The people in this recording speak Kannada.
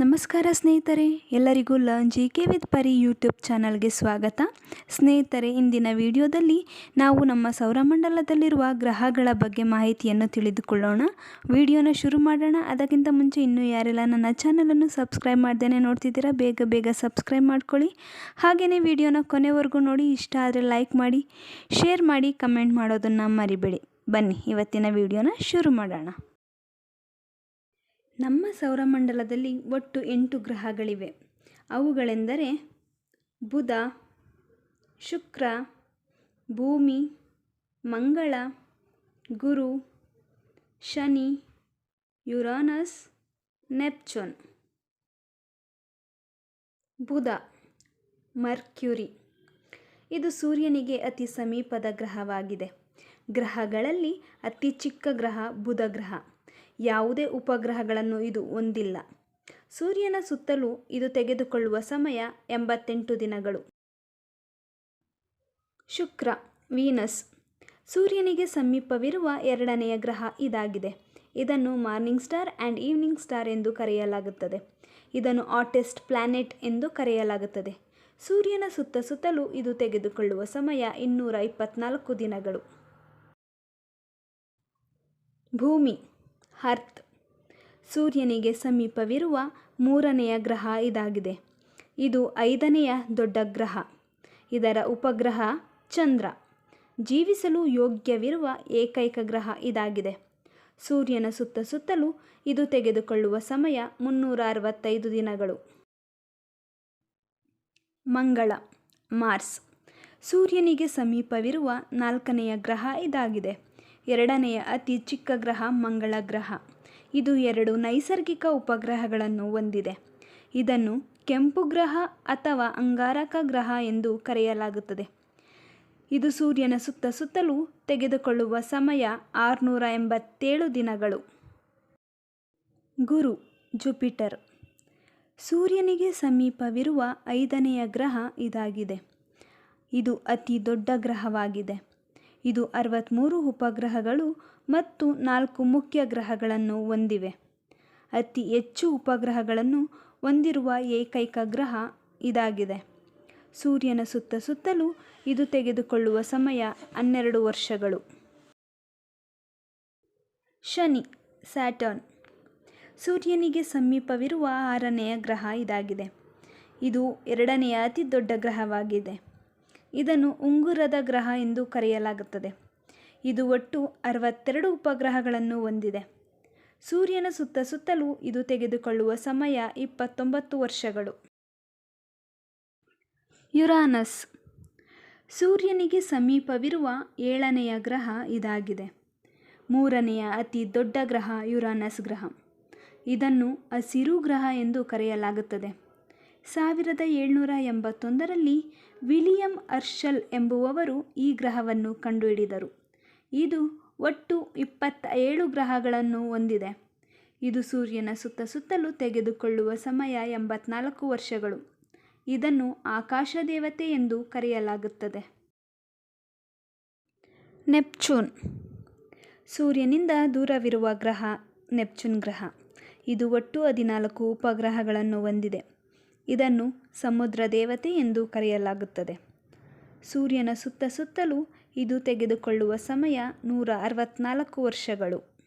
ನಮಸ್ಕಾರ ಸ್ನೇಹಿತರೆ, ಎಲ್ಲರಿಗೂ learn G K with Pari YouTube ಚಾನಲ್ಗೆ ಸ್ವಾಗತ. ಸ್ನೇಹಿತರೆ, ಇಂದಿನ ವಿಡಿಯೋದಲ್ಲಿ ನಾವು ನಮ್ಮ ಸೌರಮಂಡಲದಲ್ಲಿರುವ ಗ್ರಹಗಳ ಬಗ್ಗೆ ಮಾಹಿತಿಯನ್ನು ತಿಳಿದುಕೊಳ್ಳೋಣ. ವಿಡಿಯೋನ ಶುರು ಮಾಡೋಣ. ಅದಕ್ಕಿಂತ ಮುಂಚೆ ಇನ್ನೂ ಯಾರೆಲ್ಲ ನನ್ನ ಚಾನಲನ್ನು ಸಬ್ಸ್ಕ್ರೈಬ್ ಮಾಡ್ದೇ ನೋಡ್ತಿದ್ದೀರಾ, ಬೇಗ ಬೇಗ ಸಬ್ಸ್ಕ್ರೈಬ್ ಮಾಡ್ಕೊಳ್ಳಿ. ಹಾಗೆಯೇ ವಿಡಿಯೋನ ಕೊನೆವರೆಗೂ ನೋಡಿ, ಇಷ್ಟ ಆದರೆ ಲೈಕ್ ಮಾಡಿ, ಶೇರ್ ಮಾಡಿ, ಕಮೆಂಟ್ ಮಾಡೋದನ್ನು ಮರಿಬೇಡಿ. ಬನ್ನಿ, ಇವತ್ತಿನ ವಿಡಿಯೋನ ಶುರು ಮಾಡೋಣ. ನಮ್ಮ ಸೌರಮಂಡಲದಲ್ಲಿ ಒಟ್ಟು ಎಂಟು ಗ್ರಹಗಳಿವೆ. ಅವುಗಳೆಂದರೆ ಬುಧ, ಶುಕ್ರ, ಭೂಮಿ, ಮಂಗಳ, ಗುರು, ಶನಿ, ಯುರಾನಸ್, ನೆಪ್ಚೂನ್. ಬುಧ, ಮರ್ಕ್ಯುರಿ. ಇದು ಸೂರ್ಯನಿಗೆ ಅತಿ ಸಮೀಪದ ಗ್ರಹವಾಗಿದೆ. ಗ್ರಹಗಳಲ್ಲಿ ಅತಿ ಚಿಕ್ಕ ಗ್ರಹ ಬುಧ ಗ್ರಹ. ಯಾವುದೇ ಉಪಗ್ರಹಗಳನ್ನು ಇದು ಹೊಂದಿಲ್ಲ. ಸೂರ್ಯನ ಸುತ್ತಲೂ ಇದು ತೆಗೆದುಕೊಳ್ಳುವ ಸಮಯ ಎಂಬತ್ತೆಂಟು ದಿನಗಳು. ಶುಕ್ರ, ವೀನಸ್. ಸೂರ್ಯನಿಗೆ ಸಮೀಪವಿರುವ ಎರಡನೆಯ ಗ್ರಹ ಇದಾಗಿದೆ. ಇದನ್ನು morning star and evening star ಎಂದು ಕರೆಯಲಾಗುತ್ತದೆ. ಇದನ್ನು ಆಟೆಸ್ಟ್ ಪ್ಲಾನೆಟ್ ಎಂದು ಕರೆಯಲಾಗುತ್ತದೆ. ಸೂರ್ಯನ ಸುತ್ತ ಸುತ್ತಲೂ ಇದು ತೆಗೆದುಕೊಳ್ಳುವ ಸಮಯ ಇನ್ನೂರ ಇಪ್ಪತ್ನಾಲ್ಕು ದಿನಗಳು. ಭೂಮಿ. ಅರ್ತ್. ಸೂರ್ಯನಿಗೆ ಸಮೀಪವಿರುವ ಮೂರನೆಯ ಗ್ರಹ ಇದಾಗಿದೆ. ಇದು ಐದನೆಯ ದೊಡ್ಡ ಗ್ರಹ. ಇದರ ಉಪಗ್ರಹ ಚಂದ್ರ. ಜೀವಿಸಲು ಯೋಗ್ಯವಿರುವ ಏಕೈಕ ಗ್ರಹ ಇದಾಗಿದೆ. ಸೂರ್ಯನ ಸುತ್ತ ಸುತ್ತಲೂ ಇದು ತೆಗೆದುಕೊಳ್ಳುವ ಸಮಯ ಮುನ್ನೂರ ಅರವತ್ತೈದು ದಿನಗಳು. ಮಂಗಳ. ಮಾರ್ಸ್. ಸೂರ್ಯನಿಗೆ ಸಮೀಪವಿರುವ ನಾಲ್ಕನೆಯ ಗ್ರಹ ಇದಾಗಿದೆ. ಎರಡನೆಯ ಅತಿ ಚಿಕ್ಕ ಗ್ರಹ ಮಂಗಳ ಗ್ರಹ. ಇದು ಎರಡು ನೈಸರ್ಗಿಕ ಉಪಗ್ರಹಗಳನ್ನು ಹೊಂದಿದೆ. ಇದನ್ನು ಕೆಂಪು ಗ್ರಹ ಅಥವಾ ಅಂಗಾರಕ ಗ್ರಹ ಎಂದು ಕರೆಯಲಾಗುತ್ತದೆ. ಇದು ಸೂರ್ಯನ ಸುತ್ತ ಸುತ್ತಲೂ ತೆಗೆದುಕೊಳ್ಳುವ ಸಮಯ ಆರುನೂರ ಎಂಬತ್ತೇಳು ದಿನಗಳು. ಗುರು ಜುಪಿಟರ್. ಸೂರ್ಯನಿಗೆ ಸಮೀಪವಿರುವ ಐದನೆಯ ಗ್ರಹ ಇದಾಗಿದೆ. ಇದು ಅತಿ ದೊಡ್ಡ ಗ್ರಹವಾಗಿದೆ. ಇದು ಅರವತ್ತ್ಮೂರು ಉಪಗ್ರಹಗಳು ಮತ್ತು ನಾಲ್ಕು ಮುಖ್ಯ ಗ್ರಹಗಳನ್ನು ಹೊಂದಿವೆ. ಅತಿ ಹೆಚ್ಚು ಉಪಗ್ರಹಗಳನ್ನು ಹೊಂದಿರುವ ಏಕೈಕ ಗ್ರಹ ಇದಾಗಿದೆ. ಸೂರ್ಯನ ಸುತ್ತ ಸುತ್ತಲೂ ಇದು ತೆಗೆದುಕೊಳ್ಳುವ ಸಮಯ ಹನ್ನೆರಡು ವರ್ಷಗಳು. ಶನಿ, ಸ್ಯಾಟರ್ನ್. ಸೂರ್ಯನಿಗೆ ಸಮೀಪವಿರುವ ಆರನೆಯ ಗ್ರಹ ಇದಾಗಿದೆ. ಇದು ಎರಡನೆಯ ಅತಿ ದೊಡ್ಡ ಗ್ರಹವಾಗಿದೆ. ಇದನ್ನು ಉಂಗುರದ ಗ್ರಹ ಎಂದು ಕರೆಯಲಾಗುತ್ತದೆ. ಇದು ಒಟ್ಟು ಅರವತ್ತೆರಡು ಉಪಗ್ರಹಗಳನ್ನು ಹೊಂದಿದೆ. ಸೂರ್ಯನ ಸುತ್ತ ಸುತ್ತಲೂ ಇದು ತೆಗೆದುಕೊಳ್ಳುವ ಸಮಯ ಇಪ್ಪತ್ತೊಂಬತ್ತು ವರ್ಷಗಳು. ಯುರಾನಸ್. ಸೂರ್ಯನಿಗೆ ಸಮೀಪವಿರುವ ಏಳನೆಯ ಗ್ರಹ ಇದಾಗಿದೆ. ಮೂರನೆಯ ಅತಿ ದೊಡ್ಡ ಗ್ರಹ ಯುರಾನಸ್ ಗ್ರಹ. ಇದನ್ನು ಹಸಿರು ಗ್ರಹ ಎಂದು ಕರೆಯಲಾಗುತ್ತದೆ. ಸಾವಿರದ ಏಳ್ನೂರ ಎಂಬತ್ತೊಂದರಲ್ಲಿ ವಿಲಿಯಂ ಅರ್ಷಲ್ ಎಂಬುವವರು ಈ ಗ್ರಹವನ್ನು ಕಂಡುಹಿಡಿದರು. ಇದು ಒಟ್ಟು ಇಪ್ಪತ್ತ ಏಳು ಗ್ರಹಗಳನ್ನು ಹೊಂದಿದೆ. ಇದು ಸೂರ್ಯನ ಸುತ್ತ ಸುತ್ತಲೂ ತೆಗೆದುಕೊಳ್ಳುವ ಸಮಯ ಎಂಬತ್ನಾಲ್ಕು ವರ್ಷಗಳು. ಇದನ್ನು ಆಕಾಶ ದೇವತೆ ಎಂದು ಕರೆಯಲಾಗುತ್ತದೆ. ನೆಪ್ಚೂನ್. ಸೂರ್ಯನಿಂದ ದೂರವಿರುವ ಗ್ರಹ ನೆಪ್ಚೂನ್ ಗ್ರಹ. ಇದು ಒಟ್ಟು ಹದಿನಾಲ್ಕು ಉಪಗ್ರಹಗಳನ್ನು ಹೊಂದಿದೆ. ಇದನ್ನು ಸಮುದ್ರ ದೇವತೆ ಎಂದು ಕರೆಯಲಾಗುತ್ತದೆ. ಸೂರ್ಯನ ಸುತ್ತ ಸುತ್ತಲೂ ಇದು ತೆಗೆದುಕೊಳ್ಳುವ ಸಮಯ ನೂರ ಅರವತ್ನಾಲ್ಕು ವರ್ಷಗಳು.